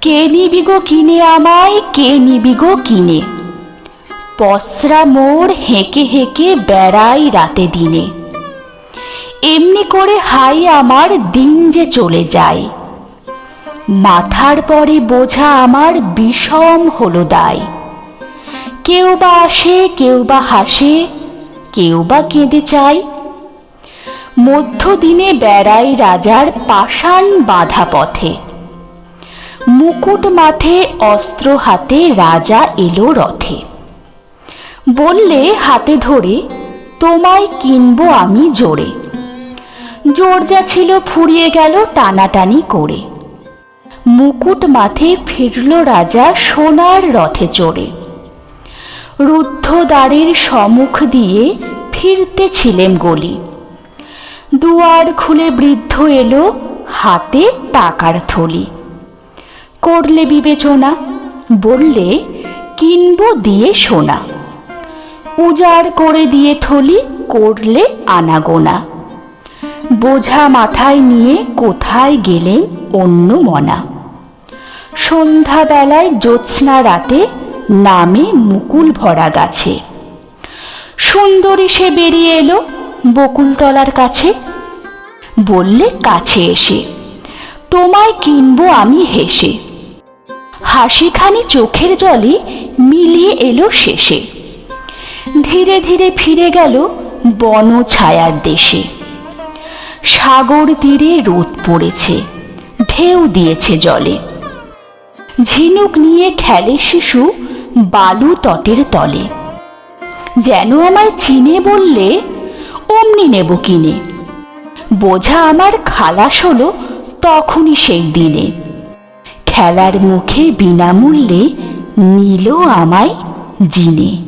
কে নিবি গো কিনে আমায়, কে নিবি গো কিনে? পসরা মোড় হেঁকে হেঁকে বেড়াই রাতে দিনে। এমনি করে হাই আমার দিন যে চলে যায়। মাথার পরে বোঝা আমার বিষম হলো দায়। কেউ বা আসে, কেউ বা হাসে, কেউ বা কেঁদে চায়। মধ্যদিনে বেড়াই রাজার পাষাণ বাঁধা পথে। মুকুট মাথে, অস্ত্র হাতে রাজা এলো রথে। বললে, হাতে ধরে, তোমায় কিনবো আমি জোরে। জোর যা ছিল ফুরিয়ে গেল টানাটানি করে। মুকুট মাথে ফিরল রাজা সোনার রথে চড়ে। রুদ্ধ দ্বারের সম্মুখ দিয়ে ফিরতে ছিলেন গলি। দুয়ার খুলে বৃদ্ধ এলো হাতে টাকার থলি। করলে বিবেচনা, বললে কিনব দিয়ে সোনা। উজাড় করে দিয়ে থলি, করলে আনাগোনা। বোঝা মাথায় নিয়ে কোথায় গেলেন অন্য মনা। সন্ধ্যাবেলায় জ্যোৎস্না রাতে নামে মুকুল ভরা গাছে। সুন্দরী সে বেরিয়ে এলো বকুলতলার কাছে। বললে, কাছে এসে। তোমায় কিনবো আমি হেসে। হাসিখানি চোখের জলে মিলিয়ে এলো শেষে। ধীরে ধীরে ফিরে গেল বন ছায়ার দেশে। সাগর তীরে রোদ পড়েছে, ঢেউ দিয়েছে জলে। ঝিনুক নিয়ে খেলে শিশু বালু তটের তলে। যেন আমায় চিনে বললে, অমনি নেব কিনে। বোঝা আমার খালাস হলো তখনই সেই দিনে। খেলার মুখে বিনামূল্যে নিল আমায় জিনে।